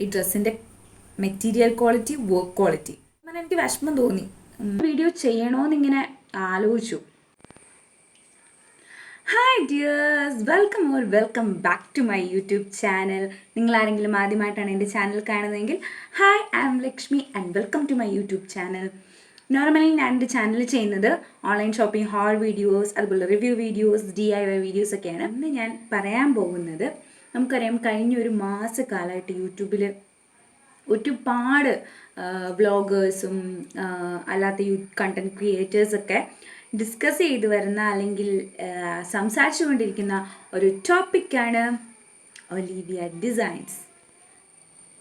ഈ ഡ്രസ്സിന്റെ material quality work quality. അങ്ങനെ എനിക്ക് വിഷമം തോന്നി. വീഡിയോ ചെയ്യണമെന്നിങ്ങനെ ആലോചിച്ചു. Hi dears welcome or welcome back to my YouTube channel നിങ്ങൾ ആരെങ്കിലും ആദ്യമായിട്ടാണ് എന്റെ ചാനൽ കാണുന്നതെങ്കിൽ hi I am Lakshmi and welcome to my YouTube channel normally ഞാൻ എന്റെ ചാനൽ ചെയ്യുന്നത് ഓൺലൈൻ ഷോപ്പിംഗ് ഹാൾ വീഡിയോസ് അതുപോലെ review videos D I Y videos ഒക്കെയാണ്. ഇന്ന് ഞാൻ പറയാൻ പോകുന്നത് നമുക്കറിയാം കഴിഞ്ഞ ഒരു മാസക്കാലമായിട്ട് യൂട്യൂബിൽ ഒരുപാട് വ്ളോഗേഴ്സും അല്ലാത്ത യൂ കണ്ടന്റ് ക്രിയേറ്റേഴ്സൊക്കെ ഡിസ്കസ് ചെയ്തു വരുന്ന അല്ലെങ്കിൽ സംസാരിച്ചു കൊണ്ടിരിക്കുന്ന ഒരു ടോപ്പിക്കാണ് ഒലീവിയ ഡിസൈൻസ്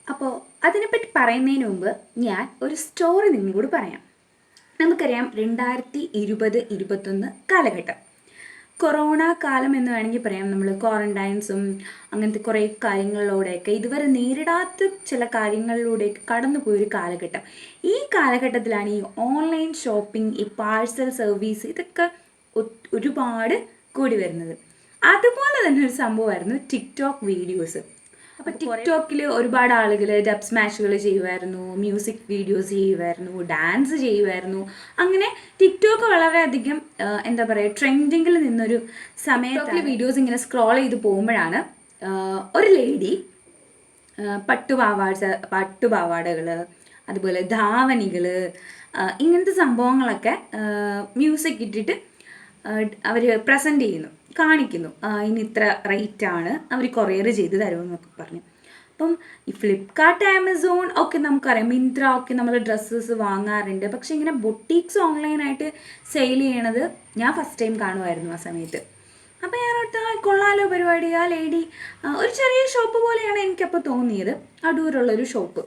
അപ്പോൾ അതിനെപ്പറ്റി പറയുന്നതിന് മുമ്പ് ഞാൻ ഒരു സ്റ്റോറി നിങ്ങളോട് പറയാം. നമുക്കറിയാം രണ്ടായിരത്തി ഇരുപത് ഇരുപത്തൊന്ന് കാലഘട്ടം. കൊറോണ കാലം എന്ന് വേണമെങ്കിൽ പറയാം. നമ്മൾ ക്വാറന്റൈൻസും അങ്ങനത്തെ കുറേ കാര്യങ്ങളിലൂടെയൊക്കെ ഇതുവരെ നേരിടാത്ത ചില കാര്യങ്ങളിലൂടെയൊക്കെ കടന്നു പോയൊരു കാലഘട്ടം. ഈ കാലഘട്ടത്തിലാണ് ഈ ഓൺലൈൻ ഷോപ്പിംഗ് ഈ പാഴ്സൽ സർവീസ് ഇതൊക്കെ ഒരുപാട് കൂടി വരുന്നത്. അതുപോലെ തന്നെ ഒരു സംഭവമായിരുന്നു ടിക്ടോക്ക് വീഡിയോസ്. അപ്പോൾ ടിക്ടോക്കിൽ ഒരുപാട് ആളുകൾ ഡബ് സ്മാഷുകൾ ചെയ്യുമായിരുന്നു മ്യൂസിക് വീഡിയോസ് ചെയ്യുമായിരുന്നു ഡാൻസ് ചെയ്യുമായിരുന്നു അങ്ങനെ ടിക്ടോക്ക് വളരെയധികം എന്താ പറയുക ട്രെൻഡിങ്ങിൽ നിന്നൊരു സമയത്തിൽ വീഡിയോസ് ഇങ്ങനെ സ്ക്രോൾ ചെയ്ത് പോകുമ്പോഴാണ് ഒരു ലേഡി പട്ടുപാവാട പട്ടുപാവാടകൾ അതുപോലെ ധാവണികൾ ഇങ്ങനത്തെ സംഭവങ്ങളൊക്കെ മ്യൂസിക് ഇട്ടിട്ട് അവർ പ്രസന്റ് ചെയ്യുന്നു. കാണിക്കുന്നു. ഇനി ഇത്ര റേറ്റ് ആണ് അവർ കൊറിയർ ചെയ്ത് തരുമെന്നൊക്കെ പറഞ്ഞു. അപ്പം ഈ ഫ്ലിപ്കാർട്ട് ആമസോൺ ഒക്കെ നമുക്കറിയാം. മിന്ത്ര ഒക്കെ നമ്മൾ ഡ്രസ്സസ് വാങ്ങാറുണ്ട്. പക്ഷെ ഇങ്ങനെ ബൊട്ടീക്സ് ഓൺലൈനായിട്ട് സെയിൽ ചെയ്യണത് ഞാൻ ഫസ്റ്റ് ടൈം കാണുമായിരുന്നു ആ സമയത്ത്. അപ്പോൾ ഞാൻ അടുത്ത കൊള്ളാലോ പരിപാടി. ആ ലേഡി ഒരു ചെറിയ ഷോപ്പ് പോലെയാണ് എനിക്കപ്പോൾ തോന്നിയത്. അടൂരുള്ളൊരു ഷോപ്പ്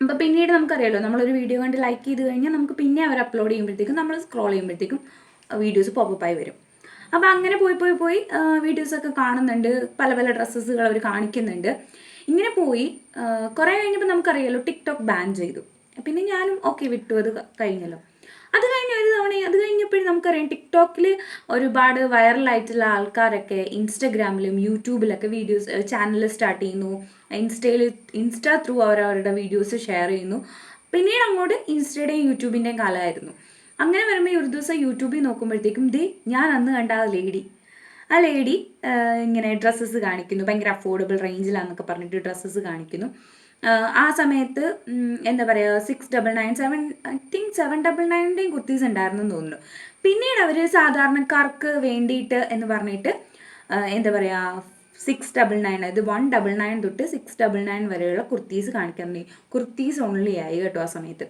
അപ്പോൾ പിന്നീട് നമുക്കറിയാലോ നമ്മളൊരു വീഡിയോ കണ്ട് ലൈക്ക് ചെയ്ത് കഴിഞ്ഞാൽ നമുക്ക് പിന്നെ അവർ അപ്ലോഡ് ചെയ്യുമ്പോഴത്തേക്കും നമ്മൾ സ്ക്രോൾ ചെയ്യുമ്പോഴത്തേക്കും വീഡിയോസ് പോപ്പപ്പായി വരും. അപ്പോൾ അങ്ങനെ പോയി പോയി പോയി വീഡിയോസൊക്കെ കാണുന്നുണ്ട്. പല പല ഡ്രസ്സസുകൾ അവർ കാണിക്കുന്നുണ്ട്. ഇങ്ങനെ പോയി കുറേ കഴിഞ്ഞപ്പോൾ നമുക്കറിയാലോ ടിക്ടോക്ക് ബാൻ ചെയ്തു. പിന്നെ ഞാനും ഓക്കെ വിട്ടു അത് കഴിഞ്ഞല്ലോ. അത് കഴിഞ്ഞ ഒരു തവണ അത് കഴിഞ്ഞപ്പോഴും നമുക്കറിയാം ടിക്ടോക്കിൽ ഒരുപാട് വൈറലായിട്ടുള്ള ആൾക്കാരൊക്കെ ഇൻസ്റ്റഗ്രാമിലും യൂട്യൂബിലൊക്കെ വീഡിയോസ് ചാനൽ സ്റ്റാർട്ട് ചെയ്യുന്നു. ഇൻസ്റ്റയിൽ ഇൻസ്റ്റ ത്രൂ അവരവരുടെ വീഡിയോസ് ഷെയർ ചെയ്യുന്നു. പിന്നീട് അങ്ങോട്ട് ഇൻസ്റ്റയുടെയും യൂട്യൂബിന്റെയും കാലമായിരുന്നു. അങ്ങനെ വരുമ്പോൾ ഒരു ദിവസം യൂട്യൂബിൽ നോക്കുമ്പോഴത്തേക്കും ദേ ഞാൻ അന്ന് കണ്ട ആ ലേഡി ആ ലേഡി ഇങ്ങനെ ഡ്രസ്സസ് കാണിക്കുന്നു. ഭയങ്കര അഫോർഡബിൾ റേഞ്ചിലാണെന്നൊക്കെ പറഞ്ഞിട്ട് ഡ്രസ്സസ് കാണിക്കുന്നു. ആ, സമയത്ത് എന്താ പറയുക six double nine seven I think seven double നയന്റെയും kurtis ഉണ്ടായിരുന്നു എന്ന് തോന്നുന്നു. പിന്നീട് അവർ സാധാരണക്കാർക്ക് വേണ്ടിയിട്ട് എന്ന് പറഞ്ഞിട്ട് എന്താ പറയുക സിക്സ് ഡബിൾ നയൻ അതായത് വൺ ഡബിൾ നയൻ തൊട്ട് സിക്സ് ഡബിൾ നയൻ വരെയുള്ള കുർത്തീസ് കാണിക്കാൻ കുർത്തീസ് ഓൺലി ആയി കേട്ടോ ആ സമയത്ത്.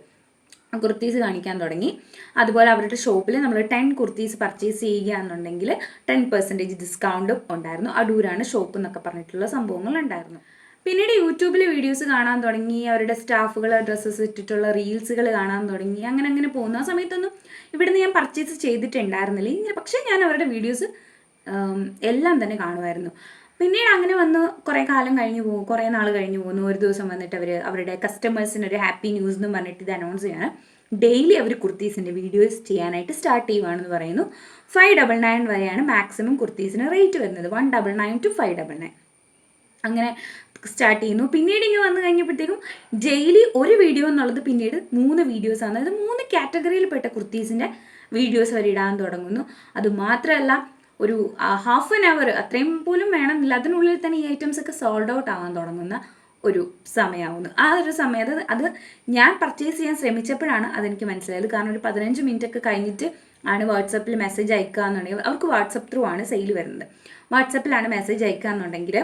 കുർത്തീസ് കാണിക്കാൻ തുടങ്ങി. അതുപോലെ അവരുടെ ഷോപ്പിൽ നമ്മൾ ടെൻ കുർത്തീസ് പർച്ചേസ് ചെയ്യുകയാണെന്നുണ്ടെങ്കിൽ ടെൻ പെർസെന്റേജ് ഡിസ്കൗണ്ടും ഉണ്ടായിരുന്നു. അടൂരാണ് ഷോപ്പ് എന്നൊക്കെ പറഞ്ഞിട്ടുള്ള സംഭവങ്ങൾ ഉണ്ടായിരുന്നു. പിന്നീട് യൂട്യൂബിൽ വീഡിയോസ് കാണാൻ തുടങ്ങി. അവരുടെ സ്റ്റാഫുകൾ ഡ്രസ്സസ് ഇട്ടിട്ടുള്ള റീൽസുകൾ കാണാൻ തുടങ്ങി. അങ്ങനെ അങ്ങനെ പോകുന്ന. ആ സമയത്തൊന്നും ഇവിടുന്ന് ഞാൻ പർച്ചേസ് ചെയ്തിട്ടുണ്ടായിരുന്നില്ല. ഇങ്ങനെ പക്ഷേ ഞാൻ അവരുടെ വീഡിയോസ് എല്ലാം തന്നെ കാണുമായിരുന്നു. പിന്നീട് അങ്ങനെ വന്ന് കുറേ കാലം കഴിഞ്ഞു പോകും കുറേ നാൾ കഴിഞ്ഞു പോകുന്നു ഒരു ദിവസം വന്നിട്ട് അവർ അവരുടെ കസ്റ്റമേഴ്സിന് ഒരു ഹാപ്പി ന്യൂസ് എന്ന് പറഞ്ഞിട്ട് ഇത് അനൗൺസ് ചെയ്യാണ്. ഡെയിലി അവർ കുർത്തീസിന്റെ വീഡിയോസ് ചെയ്യാനായിട്ട് സ്റ്റാർട്ട് ചെയ്യുവാണെന്ന് പറയുന്നു. ഫൈവ് ഡബിൾ നയൻ വരെയാണ് മാക്സിമം കുർത്തീസിന് റേറ്റ് വരുന്നത്. One double nine to five double nine അങ്ങനെ സ്റ്റാർട്ട് ചെയ്യുന്നു. പിന്നീട് ഇങ്ങനെ വന്നു കഴിഞ്ഞപ്പോഴത്തേക്കും ഡെയിലി ഒരു വീഡിയോ എന്നുള്ളത് പിന്നീട് മൂന്ന് വീഡിയോസ് ആണ്. അതായത് മൂന്ന് കാറ്റഗറിയിൽപ്പെട്ട കുർത്തീസിന്റെ വീഡിയോസ് അവർ ഇടാൻ തുടങ്ങുന്നു. അത് മാത്രമല്ല ഒരു ഹാഫ് ആൻ അവർ അത്രയും പോലും വേണമെന്നില്ല. അതിനുള്ളിൽ തന്നെ ഈ ഐറ്റംസ് ഒക്കെ സോൾഡ് ഔട്ട് ആവാൻ തുടങ്ങുന്ന ഒരു സമയമാവുന്നു ആ ഒരു സമയത്ത് അത് ഞാൻ പർച്ചേസ് ചെയ്യാൻ ശ്രമിച്ചപ്പോഴാണ് അതെനിക്ക് മനസ്സിലായത്. കാരണം ഒരു പതിനഞ്ച് മിനിറ്റ് ഒക്കെ കഴിഞ്ഞിട്ട് ആണ് വാട്സപ്പിൽ മെസ്സേജ് അയക്കുക എന്നുണ്ടെങ്കിൽ അവർക്ക് വാട്സപ്പ് ത്രൂ ആണ് സെയിൽ വരുന്നത്. വാട്സപ്പിലാണ് മെസ്സേജ് അയക്കുക എന്നുണ്ടെങ്കിൽ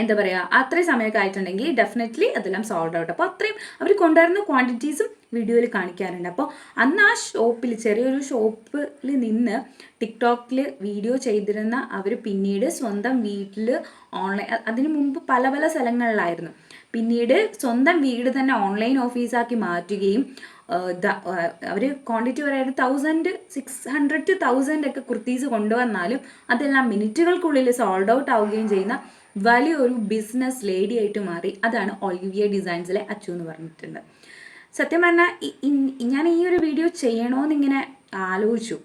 എന്താ പറയുക അത്രയും സമയമൊക്കെ ആയിട്ടുണ്ടെങ്കിൽ ഡെഫിനറ്റ്ലി അതെല്ലാം സോൾഡ് ഔട്ട് അപ്പോൾ അത്രയും അവർ കൊണ്ടുവരുന്ന ക്വാണ്ടിറ്റീസും വീഡിയോയിൽ കാണിക്കാറുണ്ട്. അപ്പോൾ അന്ന് ആ ഷോപ്പിൽ ചെറിയൊരു ഷോപ്പിൽ നിന്ന് ടിക്ടോക്കിൽ വീഡിയോ ചെയ്തിരുന്ന അവർ പിന്നീട് സ്വന്തം വീട്ടിൽ ഓൺലൈൻ അതിന് മുമ്പ് പല പല സ്ഥലങ്ങളിലായിരുന്നു. പിന്നീട് സ്വന്തം വീട് തന്നെ ഓൺലൈൻ ഓഫീസാക്കി മാറ്റുകയും അവർ ക്വാണ്ടിറ്റി പറയുന്നത് thousand six hundred two thousand ഒക്കെ കുർത്തീസ് കൊണ്ടുവന്നാലും അതെല്ലാം മിനിറ്റുകൾക്കുള്ളിൽ സോൾഡ് ഔട്ട് ആവുകയും ചെയ്യുന്ന വലിയൊരു ബിസിനസ് ലേഡി ആയിട്ട് മാറി. അതാണ് ഒലിവിയ ഡിസൈൻസിലെ അച്ചു എന്ന് പറഞ്ഞിട്ടുണ്ട്. സത്യം പറഞ്ഞാൽ ഞാൻ ഈ ഒരു വീഡിയോ ചെയ്യണമെന്നിങ്ങനെ ആലോചിച്ചു.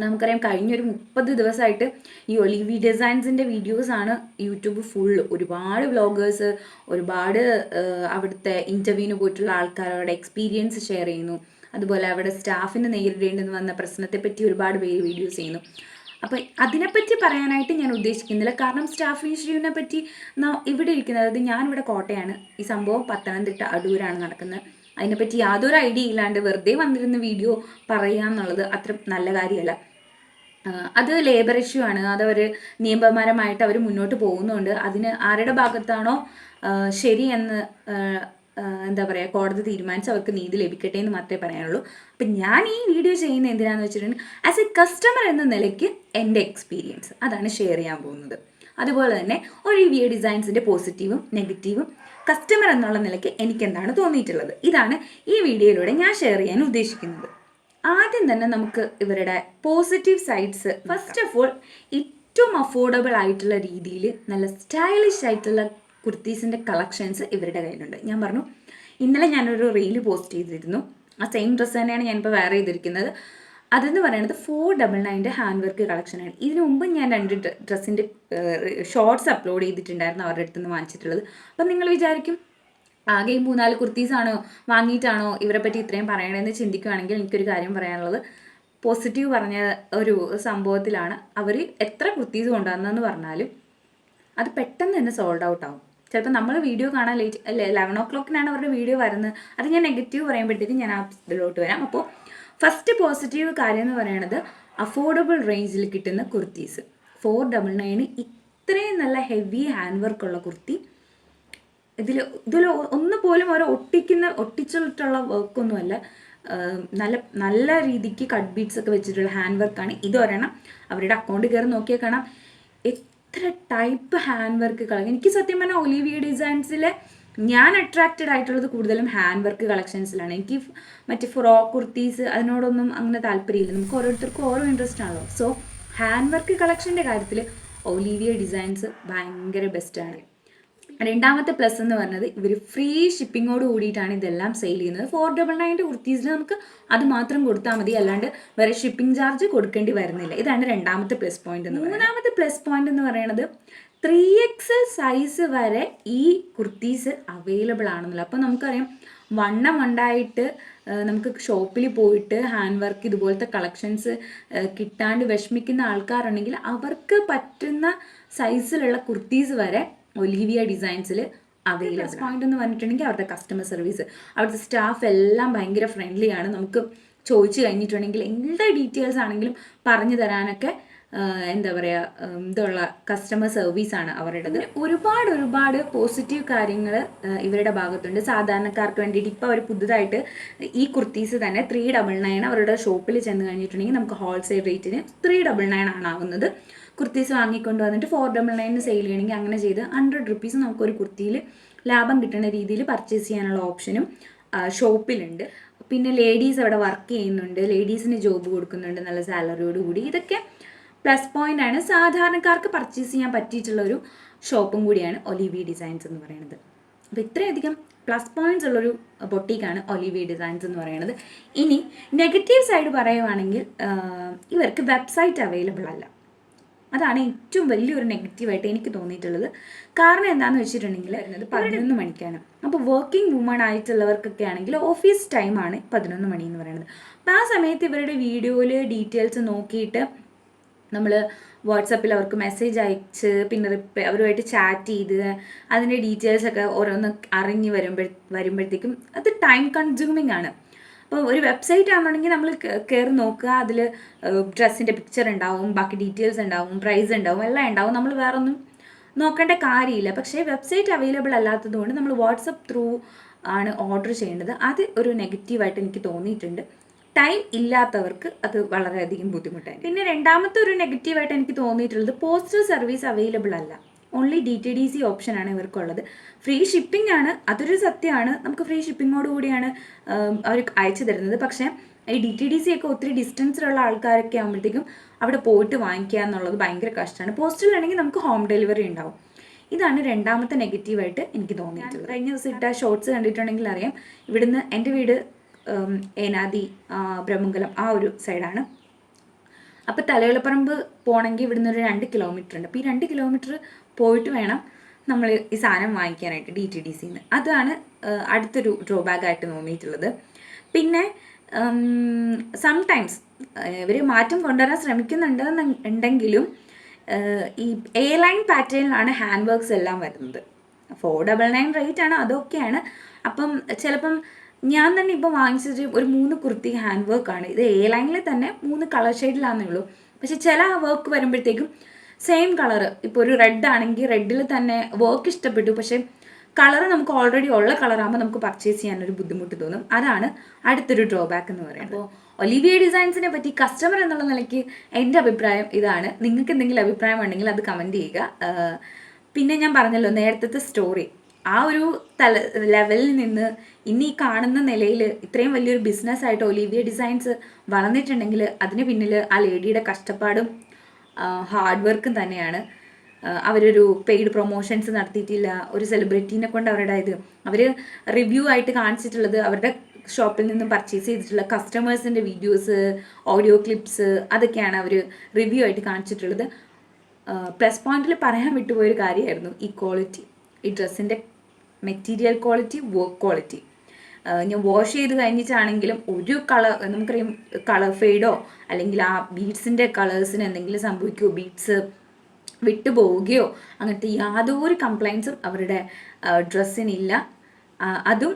നമുക്കറിയാം കഴിഞ്ഞൊരു മുപ്പത് ദിവസമായിട്ട് ഈ ഒലിവി ഡിസൈൻസിന്റെ വീഡിയോസാണ് യൂട്യൂബ് ഫുൾ ഒരുപാട് വ്ളോഗേഴ്സ് ഒരുപാട് അവിടുത്തെ ഇന്റർവ്യൂവിന് പോയിട്ടുള്ള ആൾക്കാർ അവരുടെ എക്സ്പീരിയൻസ് ഷെയർ ചെയ്യുന്നു. അതുപോലെ അവിടെ സ്റ്റാഫിന് നേരിടേണ്ടെന്ന് വന്ന പ്രശ്നത്തെപ്പറ്റി ഒരുപാട് പേര് വീഡിയോസ് ചെയ്യുന്നു. അപ്പോൾ അതിനെപ്പറ്റി പറയാനായിട്ട് ഞാൻ ഉദ്ദേശിക്കുന്നില്ല. കാരണം സ്റ്റാഫ് ഇൻസ്റ്റിറ്റ്യൂട്ടിനെ പറ്റി ഇവിടെ ഇരിക്കുന്നത് അതായത് ഞാനിവിടെ കോട്ടയാണ്. ഈ സംഭവം പത്തനംതിട്ട അടൂരാണ് നടക്കുന്നത്. അതിനെപ്പറ്റി യാതൊരു ഐഡിയ ഇല്ലാണ്ട് വെറുതെ വന്നിരുന്ന വീഡിയോ പറയുക എന്നുള്ളത് അത്ര നല്ല കാര്യമല്ല. അത് ലേബർ ഇഷ്യൂ ആണ്. അതവർ നിയമപരമായിട്ട് അവർ മുന്നോട്ട് പോകുന്നുണ്ട്. അതിന് ആരുടെ ഭാഗത്താണോ ശരി എന്ന് എന്താ പറയുക കോടതി തീരുമാനിച്ച് അവർക്ക് നീതി ലഭിക്കട്ടെ എന്ന് മാത്രമേ പറയാനുള്ളൂ. അപ്പം ഞാൻ ഈ വീഡിയോ ചെയ്യുന്ന എന്തിനാന്ന് വെച്ചിട്ടുണ്ടെങ്കിൽ ആസ് എ കസ്റ്റമർ എന്ന നിലയ്ക്ക് എന്റെ എക്സ്പീരിയൻസ് അതാണ് ഷെയർ ചെയ്യാൻ പോകുന്നത്. അതുപോലെ തന്നെ ഒരു വീഡിയോ ഡിസൈൻസിന്റെ പോസിറ്റീവും നെഗറ്റീവും കസ്റ്റമർ എന്നുള്ള നിലയ്ക്ക് എനിക്ക് എന്താണ് തോന്നിയിട്ടുള്ളത്? ഇതാണ് ഈ വീഡിയോയിലൂടെ ഞാൻ ഷെയർ ചെയ്യാൻ ഉദ്ദേശിക്കുന്നത്. ആദ്യം തന്നെ നമുക്ക് ഇവരുടെ positive sides first of all ഏറ്റവും അഫോർഡബിൾ ആയിട്ടുള്ള രീതിയിൽ നല്ല സ്റ്റൈലിഷ് ആയിട്ടുള്ള കുർത്തീസിന്റെ കളക്ഷൻസ് ഇവരുടെ കയ്യിലുണ്ട്. ഞാൻ പറഞ്ഞു ഇന്നലെ ഞാനൊരു റീൽ പോസ്റ്റ് ചെയ്തിരുന്നു. ആ സെയിം ഡ്രസ്സ് തന്നെയാണ് ഞാനിപ്പോൾ വെയർ ചെയ്തിരിക്കുന്നത്. അതെന്ന് പറയുന്നത് ഫോർ ഡബിൾ നയന്റെ ഹാൻഡ് വർക്ക് കളക്ഷനാണ് ഇതിനു മുമ്പ് ഞാൻ രണ്ട് ഡ്രസ്സിന്റെ ഷോർട്സ് അപ്ലോഡ് ചെയ്തിട്ടുണ്ടായിരുന്നു അവരുടെ അടുത്ത് നിന്ന് വാങ്ങിച്ചിട്ടുള്ളത്. അപ്പം നിങ്ങൾ വിചാരിക്കും ആകെ മൂന്നാൽ കുർത്തീസാണോ വാങ്ങിയിട്ടാണോ ഇവരെ പറ്റി ഇത്രയും പറയണതെന്ന് ചിന്തിക്കുകയാണെങ്കിൽ എനിക്കൊരു കാര്യം പറയാനുള്ളത്. പോസിറ്റീവ് പറഞ്ഞ ഒരു സംഭവത്തിലാണ് അവർ എത്ര കുർത്തീസ് കൊണ്ടുവന്നതെന്ന് പറഞ്ഞാലും അത് പെട്ടെന്ന് തന്നെ സോൾഡ് ഔട്ട് ആവും. ചിലപ്പോൾ നമ്മൾ വീഡിയോ കാണാൻ ലേറ്റ് അല്ലെ ലെവൻ ഓ ക്ലോക്കിനാണ് അവരുടെ വീഡിയോ വരുന്നത്. അത് ഞാൻ നെഗറ്റീവ് പറയുമ്പോഴത്തേക്കും ഞാൻ ആ ഇതിലോട്ട് വരാം. അപ്പോൾ ഫസ്റ്റ് പോസിറ്റീവ് കാര്യം എന്ന് പറയുന്നത് അഫോർഡബിൾ റേഞ്ചിൽ കിട്ടുന്ന കുർത്തീസ് ഫോർ ഡബിൾ നയന് ഇത്രയും നല്ല ഹെവി ഹാൻഡ് വർക്കുള്ള കുർത്തി ഇതിൽ ഇതിൽ ഒന്ന് പോലും ഓരോ ഒട്ടിക്കുന്ന ഒട്ടിച്ചിട്ടുള്ള വർക്കൊന്നുമല്ല നല്ല നല്ല രീതിക്ക് കട്ട് ബീറ്റ്സ് ഒക്കെ വെച്ചിട്ടുള്ള ഹാൻഡ് വർക്കാണ് ഇതൊരെണ്ണം അവരുടെ അക്കൗണ്ട് കയറി നോക്കിയാൽ കാണാം. എത്ര ടൈപ്പ് ഹാൻഡ് വർക്ക് കളക്ഷൻ എനിക്ക് സത്യം പറഞ്ഞാൽ ഒലിവിയ ഡിസൈൻസിലെ ഞാൻ അട്രാക്റ്റഡ് ആയിട്ടുള്ളത് കൂടുതലും ഹാൻഡ് വർക്ക് കളക്ഷൻസിലാണ് എനിക്ക് മറ്റേ ഫ്രോക്ക് കുർത്തീസ് അതിനോടൊന്നും അങ്ങനെ താല്പര്യമില്ല. നമുക്ക് ഓരോരുത്തർക്കും ഓരോ ഇൻട്രസ്റ്റ് ആണല്ലോ. സോ ഹാൻഡ് വർക്ക് കളക്ഷന്റെ കാര്യത്തിൽ ഒലീവിയ ഡിസൈൻസ് ഭയങ്കര ബെസ്റ്റാണ് രണ്ടാമത്തെ പ്ലസ് എന്ന് പറഞ്ഞത് ഇവർ ഫ്രീ ഷിപ്പിങ്ങോട് കൂടിയിട്ടാണ് ഇതെല്ലാം സെയിൽ ചെയ്യുന്നത്. ഫോർ ഡബിൾ നയന്റെ കുർത്തീസിൽ നമുക്ക് അത് മാത്രം കൊടുത്താൽ മതി. അല്ലാണ്ട് വേറെ ഷിപ്പിംഗ് ചാർജ് കൊടുക്കേണ്ടി വരുന്നില്ല. ഇതാണ് രണ്ടാമത്തെ പ്ലസ് പോയിന്റ് എന്ന് മൂന്നാമത്തെ പ്ലസ് പോയിന്റ് എന്ന് പറയുന്നത് ത്രീ എക്സ് സൈസ് വരെ ഈ കുർത്തീസ് അവൈലബിൾ ആണെന്നല്ലോ അപ്പോൾ നമുക്കറിയാം വണ്ണം ഉണ്ടായിട്ട് നമുക്ക് ഷോപ്പിൽ പോയിട്ട് ഹാൻഡ് വർക്ക് ഇതുപോലത്തെ കളക്ഷൻസ് കിട്ടാണ്ട് വിഷമിക്കുന്ന ആൾക്കാരുണ്ടെങ്കിൽ അവർക്ക് പറ്റുന്ന സൈസിലുള്ള കുർത്തീസ് വരെ ഒലീവിയ ഡിസൈൻസിൽ അവൈലബിൾ പോയിന്റ് എന്ന് പറഞ്ഞിട്ടുണ്ടെങ്കിൽ അവരുടെ കസ്റ്റമർ സർവീസ് അവിടുത്തെ സ്റ്റാഫ് എല്ലാം ഭയങ്കര ഫ്രണ്ട്ലി ആണ്. നമുക്ക് ചോദിച്ചു കഴിഞ്ഞിട്ടുണ്ടെങ്കിൽ എല്ലാ ഡീറ്റെയിൽസ് ആണെങ്കിലും പറഞ്ഞു തരാനൊക്കെ എന്താ പറയുക ഇതുള്ള കസ്റ്റമർ സർവീസ് ആണ് അവരുടേത്. ഒരുപാട് ഒരുപാട് പോസിറ്റീവ് കാര്യങ്ങൾ ഇവരുടെ ഭാഗത്തുണ്ട്. സാധാരണക്കാർക്ക് വേണ്ടിയിട്ട് ഇപ്പോൾ അവർ പുതുതായിട്ട് ഈ കുർത്തീസ് തന്നെ ത്രീ ഡബിൾ നയൻ അവരുടെ ഷോപ്പിൽ ചെന്ന് കഴിഞ്ഞിട്ടുണ്ടെങ്കിൽ നമുക്ക് ഹോൾസെയിൽ റേറ്റിന് ത്രീ ഡബിൾ നയൻ ആണ് ആവുന്നത്. കുർത്തീസ് വാങ്ങിക്കൊണ്ട് വന്നിട്ട് ഫോർ ഡബിൾ നയനിന് സെയിൽ ചെയ്യണമെങ്കിൽ അങ്ങനെ ചെയ്ത് ഹൺഡ്രഡ് റുപ്പീസ് നമുക്കൊരു കുർത്തിയിൽ ലാഭം കിട്ടുന്ന രീതിയിൽ പർച്ചേസ് ചെയ്യാനുള്ള ഓപ്ഷനും ഷോപ്പിലുണ്ട്. പിന്നെ ലേഡീസ് അവിടെ വർക്ക് ചെയ്യുന്നുണ്ട്. ലേഡീസിന് ജോബ് കൊടുക്കുന്നുണ്ട് നല്ല സാലറിയോട് കൂടി. ഇതൊക്കെ പ്ലസ് പോയിന്റ് ആണ്. സാധാരണക്കാർക്ക് പർച്ചേസ് ചെയ്യാൻ പറ്റിയിട്ടുള്ള ഒരു ഷോപ്പും കൂടിയാണ് ഒലിവി ഡിസൈൻസ് എന്ന് പറയുന്നത്. അപ്പോൾ ഇത്രയധികം പ്ലസ് പോയിന്റ്സ് ഉള്ളൊരു ബൊട്ടീക്കാണ് ഒലിവി ഡിസൈൻസ് എന്ന് പറയുന്നത്. ഇനി നെഗറ്റീവ് സൈഡ് പറയുവാണെങ്കിൽ ഇവർക്ക് വെബ്സൈറ്റ് അവൈലബിൾ അല്ല. അതാണ് ഏറ്റവും വലിയൊരു നെഗറ്റീവായിട്ട് എനിക്ക് തോന്നിയിട്ടുള്ളത്. കാരണം എന്താണെന്ന് വെച്ചിട്ടുണ്ടെങ്കിൽ വരുന്നത് പതിനൊന്ന് മണിക്കാണ്. അപ്പോൾ വർക്കിംഗ് വുമൺ ആയിട്ടുള്ളവർക്കൊക്കെ ആണെങ്കിൽ ഓഫീസ് ടൈമാണ് പതിനൊന്ന് മണി എന്ന് പറയുന്നത്. അപ്പോൾ ആ സമയത്ത് ഇവരുടെ വീഡിയോയിൽ ഡീറ്റെയിൽസ് നോക്കിയിട്ട് നമ്മൾ വാട്സപ്പിൽ അവർക്ക് മെസ്സേജ് അയച്ച് പിന്നെ റിപ്ലൈ അവരുമായിട്ട് ചാറ്റ് ചെയ്ത് അതിന്റെ ഡീറ്റെയിൽസ് ഒക്കെ ഓരോന്ന് അറിഞ്ഞ് വരുമ്പോൾ വരുമ്പോഴത്തേക്കും അത് ടൈം കൺസ്യൂമിങ് ആണ്. അപ്പോൾ ഒരു വെബ്സൈറ്റ് ആണെന്നുണ്ടെങ്കിൽ നമ്മൾ കയറി നോക്കുക. അതിൽ ഡ്രസ്സിന്റെ പിക്ചർ ഉണ്ടാവും ബാക്കി ഡീറ്റെയിൽസ് ഉണ്ടാവും പ്രൈസ് ഉണ്ടാവും എല്ലാം ഉണ്ടാവും. നമ്മൾ വേറെ ഒന്നും നോക്കേണ്ട കാര്യമില്ല. പക്ഷേ വെബ്സൈറ്റ് അവൈലബിൾ അല്ലാത്തതുകൊണ്ട് നമ്മൾ വാട്സപ്പ് ത്രൂ ആണ് ഓർഡർ ചെയ്യേണ്ടത്. അത് ഒരു നെഗറ്റീവായിട്ട് എനിക്ക് തോന്നിയിട്ടുണ്ട്. ടൈം ഇല്ലാത്തവർക്ക് അത് വളരെയധികം ബുദ്ധിമുട്ടായി. പിന്നെ രണ്ടാമത്തെ ഒരു നെഗറ്റീവായിട്ട് എനിക്ക് തോന്നിയിട്ടുള്ളത് പോസ്റ്റൽ സർവീസ് അവൈലബിൾ അല്ല. Only D T D C ഓപ്ഷനാണ് ഇവർക്കുള്ളത്. ഫ്രീ ഷിപ്പിംഗ് ആണ്. അതൊരു സത്യമാണ്. നമുക്ക് ഫ്രീ ഷിപ്പിങ്ങോട് കൂടിയാണ് അവർ അയച്ചു തരുന്നത്. പക്ഷേ ഈ ഡി ടി ഡി സി ഒക്കെ ഒത്തിരി ഡിസ്റ്റൻസിലുള്ള ആൾക്കാരൊക്കെ ആകുമ്പോഴത്തേക്കും അവിടെ പോയിട്ട് വാങ്ങിക്കുക എന്നുള്ളത് ഭയങ്കര കഷ്ടമാണ്. പോസ്റ്റലാണെങ്കിൽ നമുക്ക് ഹോം ഡെലിവറി ഉണ്ടാവും. ഇതാണ് രണ്ടാമത്തെ നെഗറ്റീവായിട്ട് എനിക്ക് തോന്നിയിട്ടുള്ളത്. കഴിഞ്ഞ ദിവസം ഇട്ട ഷോർട്സ് കണ്ടിട്ടുണ്ടെങ്കിൽ അറിയാം. ഇവിടുന്ന് എന്റെ വീട് ഏനാദി ബ്രഹ്മംഗലം ആ ഒരു സൈഡാണ്. അപ്പോൾ തലയിളപ്പറമ്പ് പോകണമെങ്കിൽ ഇവിടുന്ന് ഒരു രണ്ട് കിലോമീറ്റർ ഉണ്ട്. അപ്പോൾ ഈ രണ്ട് കിലോമീറ്റർ പോയിട്ട് വേണം നമ്മൾ ഈ സാധനം വാങ്ങിക്കാനായിട്ട് ഡി ടി ഡി സിന്ന് അതാണ് അടുത്തൊരു ഡ്രോബാക്ക് ആയിട്ട് തോന്നിയിട്ടുള്ളത്. പിന്നെ സംടൈംസ് ഇവർ മാറ്റം കൊണ്ടുവരാൻ ശ്രമിക്കുന്നുണ്ട് ഉണ്ടെങ്കിലും ഈ എ ലൈൻ പാറ്റേണിലാണ് ഹാൻഡ് വർക്ക്സ് എല്ലാം വരുന്നത്. ഫോർ ഡബിൾ നയൻ റേറ്റ് ആണ് അതൊക്കെയാണ്. അപ്പം ചിലപ്പം ഞാൻ തന്നെ ഇപ്പോൾ വാങ്ങിച്ചത് ഒരു മൂന്ന് കുർത്തി ഹാൻഡ് വർക്കാണ് ഇത് എ ലൈനിൽ തന്നെ മൂന്ന് കളർ ഷെയ്ഡിലാണെന്നേ ഉള്ളൂ. പക്ഷെ ചില വർക്ക് വരുമ്പോഴത്തേക്കും സെയിം കളർ ഇപ്പോൾ ഒരു റെഡ് ആണെങ്കിൽ റെഡിൽ തന്നെ വർക്ക് ഇഷ്ടപ്പെട്ടു. പക്ഷേ കളർ നമുക്ക് ഓൾറെഡി ഉള്ള കളറാകുമ്പോൾ നമുക്ക് പർച്ചേസ് ചെയ്യാൻ ഒരു ബുദ്ധിമുട്ട് തോന്നും. അതാണ് അടുത്തൊരു ഡ്രോബാക്ക് എന്ന് പറയുന്നത്. അപ്പോൾ ഒലിവിയ ഡിസൈൻസിനെ പറ്റി കസ്റ്റമർ എന്നുള്ള നിലയ്ക്ക് എന്റെ അഭിപ്രായം ഇതാണ്. നിങ്ങൾക്ക് എന്തെങ്കിലും അഭിപ്രായം ഉണ്ടെങ്കിൽ അത് കമന്റ് ചെയ്യുക. പിന്നെ ഞാൻ പറഞ്ഞല്ലോ നേരത്തെ സ്റ്റോറി ആ ഒരു തല ലെവലിൽ നിന്ന് ഇനി ഈ കാണുന്ന നിലയിൽ ഇത്രയും വലിയൊരു ബിസിനസ്സായിട്ട് ഒലിവിയ ഡിസൈൻസ് വളർന്നിട്ടുണ്ടെങ്കിൽ അതിന് പിന്നിൽ ആ ലേഡിയുടെ കഷ്ടപ്പാടും ഹാർഡ് വർക്കും തന്നെയാണ്. അവരൊരു പെയ്ഡ് പ്രൊമോഷൻസ് നടത്തിയിട്ടില്ല ഒരു സെലിബ്രിറ്റീനെ കൊണ്ട് അവരുടെ ഇത് അവർ റിവ്യൂ ആയിട്ട് കാണിച്ചിട്ടുള്ളത് അവരുടെ ഷോപ്പിൽ നിന്നും പർച്ചേസ് ചെയ്തിട്ടുള്ള കസ്റ്റമേഴ്സിന്റെ വീഡിയോസ് ഓഡിയോ ക്ലിപ്സ് അതൊക്കെയാണ് അവർ റിവ്യൂ ആയിട്ട് കാണിച്ചിട്ടുള്ളത്. പ്ലസ് പോയിന്റിൽ പറയാൻ വിട്ടുപോയൊരു കാര്യമായിരുന്നു ഈ ക്വാളിറ്റി ഈ ഡ്രസ്സിന്റെ മെറ്റീരിയൽ ക്വാളിറ്റി വർക്ക് ക്വാളിറ്റി ഞാൻ വാഷ് ചെയ്ത് കഴിഞ്ഞിട്ടാണെങ്കിലും ഒരു കളർ നമുക്കറിയാം കളർ ഫെയ്ഡോ അല്ലെങ്കിൽ ആ ബീഡ്സിന്റെ കളേഴ്സിന് എന്തെങ്കിലും സംഭവിക്കുമോ ബീഡ്സ് വിട്ടുപോവുകയോ അങ്ങനത്തെ യാതൊരു കംപ്ലൈൻസും അവരുടെ ഡ്രസ്സിനില്ല അതും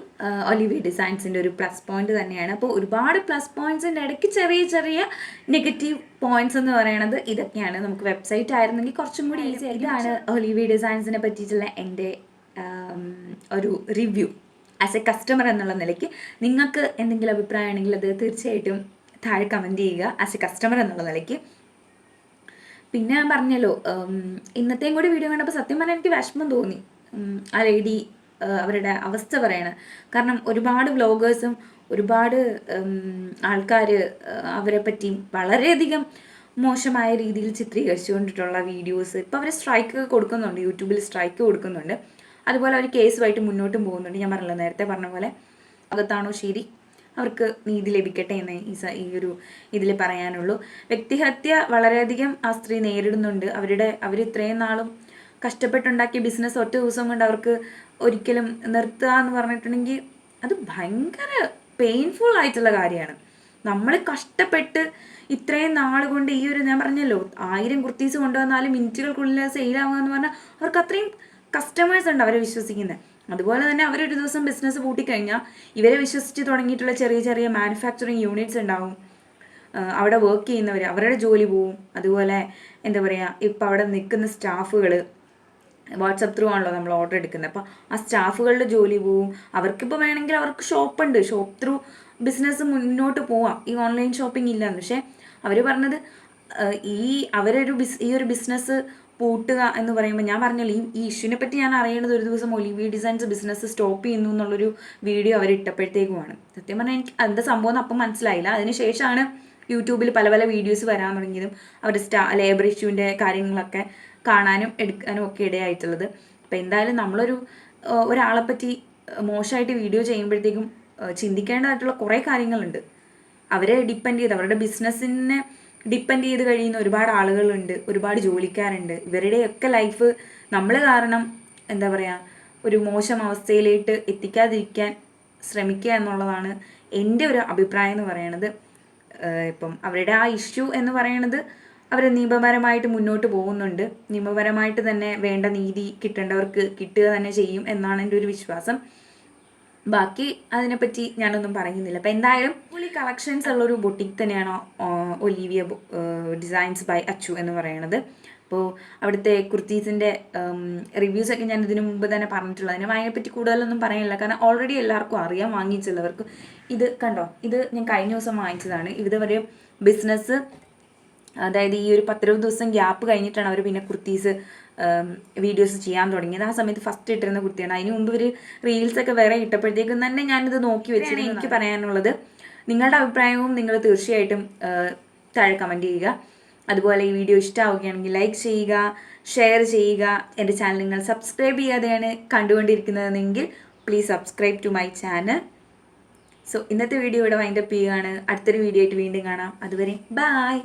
ഒലിവി ഡിസൈൻസിന്റെ ഒരു പ്ലസ് പോയിന്റ് തന്നെയാണ്. അപ്പോൾ ഒരുപാട് പ്ലസ് പോയിന്റ്സിന്റെ ഇടയ്ക്ക് ചെറിയ ചെറിയ നെഗറ്റീവ് പോയിന്റ്സ് എന്ന് പറയുന്നത് ഇതൊക്കെയാണ്. നമുക്ക് വെബ്സൈറ്റ് ആയിരുന്നെങ്കിൽ കുറച്ചും കൂടി ഈസി ഇതാണ് ഒലിവി ഡിസൈൻസിനെ പറ്റിയിട്ടുള്ള എന്റെ ഒരു റിവ്യൂ ആസ് എ കസ്റ്റമർ എന്നുള്ള നിലയ്ക്ക് നിങ്ങൾക്ക് എന്തെങ്കിലും അഭിപ്രായം ഉണ്ടെങ്കിൽ അത് തീർച്ചയായിട്ടും താഴെ കമന്റ് ചെയ്യുക ആസ് എ കസ്റ്റമർ എന്നുള്ള നിലയ്ക്ക്. പിന്നെ ഞാൻ പറഞ്ഞല്ലോ ഇന്നത്തെയും കൂടി വീഡിയോ കണ്ടപ്പോൾ സത്യം പറഞ്ഞാൽ എനിക്ക് വിഷമം തോന്നി. ആ ലേഡി അവരുടെ അവസ്ഥ പറയണ. കാരണം ഒരുപാട് വ്ലോഗേഴ്സും ഒരുപാട് ആൾക്കാർ അവരെ പറ്റി വളരെയധികം മോശമായ രീതിയിൽ ചിത്രീകരിച്ചുകൊണ്ടിട്ടുള്ള വീഡിയോസ് ഇപ്പോൾ അവർ സ്ട്രൈക്ക് കൊടുക്കുന്നുണ്ട് യൂട്യൂബിൽ സ്ട്രൈക്ക് കൊടുക്കുന്നുണ്ട്. അതുപോലെ അവർ കേസുമായിട്ട് മുന്നോട്ടും പോകുന്നുണ്ട്. ഞാൻ പറഞ്ഞല്ലോ നേരത്തെ പറഞ്ഞ പോലെ അകത്താണോ ശരി? അവർക്ക് നീതി ലഭിക്കട്ടെ എന്ന് ഈ ഈ ഒരു ഇതിൽ പറയാനുള്ളൂ. വ്യക്തിഹത്യ വളരെയധികം ആ സ്ത്രീ നേരിടുന്നുണ്ട്. അവരുടെ അവർ ഇത്രയും നാളും കഷ്ടപ്പെട്ടുണ്ടാക്കിയ ബിസിനസ് ഒറ്റ ദിവസം കൊണ്ട് അവർക്ക് ഒരിക്കലും നിർത്തുക എന്ന് പറഞ്ഞിട്ടുണ്ടെങ്കിൽ അത് ഭയങ്കര പെയിൻഫുൾ ആയിട്ടുള്ള കാര്യമാണ്. നമ്മൾ കഷ്ടപ്പെട്ട് ഇത്രയും നാൾ കൊണ്ട് ഈ ഒരു ഞാൻ പറഞ്ഞല്ലോ ആയിരം കുർത്തീസ് കൊണ്ടുവന്നാലും മിനിറ്റുകൾക്കുള്ളിൽ ആവുക എന്ന് പറഞ്ഞാൽ അവർക്ക് അത്രയും കസ്റ്റമേഴ്സ് ഉണ്ട് അവരെ വിശ്വസിക്കുന്നത്. അതുപോലെ തന്നെ അവരൊരു ദിവസം ബിസിനസ് പൂട്ടിക്കഴിഞ്ഞാൽ ഇവരെ വിശ്വസിച്ച് തുടങ്ങിയിട്ടുള്ള ചെറിയ ചെറിയ മാനുഫാക്ചറിങ് യൂണിറ്റ്സ് ഉണ്ടാവും. അവിടെ വർക്ക് ചെയ്യുന്നവർ അവരുടെ ജോലി പോവും. അതുപോലെ എന്താ പറയുക ഇപ്പം അവിടെ നിൽക്കുന്ന സ്റ്റാഫുകൾ വാട്സപ്പ് ത്രൂ ആണല്ലോ നമ്മൾ ഓർഡർ എടുക്കുന്നത്. അപ്പോൾ ആ സ്റ്റാഫുകളുടെ ജോലി പോവും. അവർക്കിപ്പോൾ വേണമെങ്കിൽ അവർക്ക് ഷോപ്പുണ്ട് ഷോപ്പ് ത്രൂ ബിസിനസ് മുന്നോട്ട് പോവാം. ഈ ഓൺലൈൻ ഷോപ്പിംഗ് ഇല്ലാന്ന്. പക്ഷേ അവർ പറഞ്ഞത് ഈ അവരൊരു ബിസ് ഈ ഒരു ബിസിനസ് പൂട്ടുക എന്ന് പറയുമ്പോൾ ഞാൻ പറഞ്ഞല്ലോ ഈ ഇഷ്യൂനെ പറ്റി ഞാൻ അറിയണത് ഒരു ദിവസം ഒലിവി ഡിസൈൻസ് ബിസിനസ് സ്റ്റോപ്പ് ചെയ്യുന്നു എന്നുള്ളൊരു വീഡിയോ അവർ ഇട്ടപ്പോഴത്തേക്കുമാണ്. സത്യം പറഞ്ഞാൽ എനിക്ക് എന്താ സംഭവം എന്ന് അപ്പം മനസ്സിലായില്ല. അതിനുശേഷമാണ് യൂട്യൂബിൽ പല പല വീഡിയോസ് വരാൻ തുടങ്ങിയതും അവരുടെ സ്റ്റാ ലേബർ ഇഷ്യൂവിന്റെ കാര്യങ്ങളൊക്കെ കാണാനും എടുക്കാനും ഒക്കെ ഇടയായിട്ടുള്ളത്. അപ്പോൾ എന്തായാലും നമ്മളൊരു ഒരാളെ പറ്റി മോശമായിട്ട് വീഡിയോ ചെയ്യുമ്പോഴത്തേക്കും ചിന്തിക്കേണ്ടതായിട്ടുള്ള കുറേ കാര്യങ്ങളുണ്ട്. അവരെ ഡിപ്പെൻഡ് ചെയ്ത് അവരുടെ ബിസിനസ്സിനെ ഡിപ്പെൻഡ് ചെയ്ത് കഴിയുന്ന ഒരുപാട് ആളുകളുണ്ട് ഒരുപാട് ജോലിക്കാരുണ്ട്. ഇവരുടെയൊക്കെ ലൈഫ് നമ്മൾ കാരണം എന്താ പറയുക ഒരു മോശം അവസ്ഥയിലേക്ക് എത്തിക്കാതിരിക്കാൻ ശ്രമിക്കുക എന്നുള്ളതാണ് എന്റെ ഒരു അഭിപ്രായം എന്ന് പറയണത്. ഇപ്പം അവരുടെ ആ ഇഷ്യൂ എന്ന് പറയണത് അവർ നിയമപരമായിട്ട് മുന്നോട്ട് പോകുന്നുണ്ട്. നിയമപരമായിട്ട് തന്നെ വേണ്ട നീതി കിട്ടേണ്ടവർക്ക് കിട്ടുക തന്നെ ചെയ്യും എന്നാണ് എന്റെ ഒരു വിശ്വാസം. ബാക്കി അതിനെപ്പറ്റി ഞാനൊന്നും പറയുന്നില്ല. അപ്പം എന്തായാലും പുള്ളി കളക്ഷൻസ് ഉള്ളൊരു ബൊട്ടിക് തന്നെയാണ് ഒലീവിയ ഡിസൈൻസ് ബൈ അച്ചു എന്ന് പറയുന്നത് അപ്പോൾ അവിടുത്തെ കുർത്തീസിന്റെ റിവ്യൂസ് ഒക്കെ ഞാൻ ഇതിനു മുമ്പ് തന്നെ പറഞ്ഞിട്ടുള്ളത് അതിനെ അതിനെപ്പറ്റി കൂടുതലൊന്നും പറയാനില്ല കാരണം ഓൾറെഡി എല്ലാവർക്കും അറിയാം വാങ്ങിച്ചുള്ളവർക്ക് ഇത് കണ്ടോ? ഇത് ഞാൻ കഴിഞ്ഞ ദിവസം വാങ്ങിച്ചതാണ്. ഇതുവരെ ബിസിനസ് അതായത് ഈ ഒരു പത്തിരുപത് ദിവസം ഗ്യാപ്പ് കഴിഞ്ഞിട്ടാണ് അവർ പിന്നെ കുർത്തീസ് വീഡിയോസ് ചെയ്യാൻ തുടങ്ങിയത്. ആ സമയത്ത് ഫസ്റ്റ് ഇട്ടിരുന്ന കുട്ടിയാണ്. അതിന് മുമ്പ് ഇവർ റീൽസ് ഒക്കെ വേറെ ഇട്ടപ്പോഴത്തേക്കും തന്നെ ഞാനിത് നോക്കി വെച്ചാണ് എനിക്ക് പറയാനുള്ളത്. നിങ്ങളുടെ അഭിപ്രായവും നിങ്ങൾ തീർച്ചയായിട്ടും താഴെ കമന്റ് ചെയ്യുക. അതുപോലെ ഈ വീഡിയോ ഇഷ്ടമാവുകയാണെങ്കിൽ ലൈക്ക് ചെയ്യുക ഷെയർ ചെയ്യുക. എന്റെ ചാനൽ നിങ്ങൾ സബ്സ്ക്രൈബ് ചെയ്യാതെയാണ് കണ്ടുകൊണ്ടിരിക്കുന്നതെങ്കിൽ please subscribe to my channel so ഇന്നത്തെ വീഡിയോ ഇവിടെ വൈൻഡപ്പ് ചെയ്യുകയാണ്. അടുത്തൊരു വീഡിയോ ആയിട്ട് വീണ്ടും കാണാം. അതുവരെ ബായ്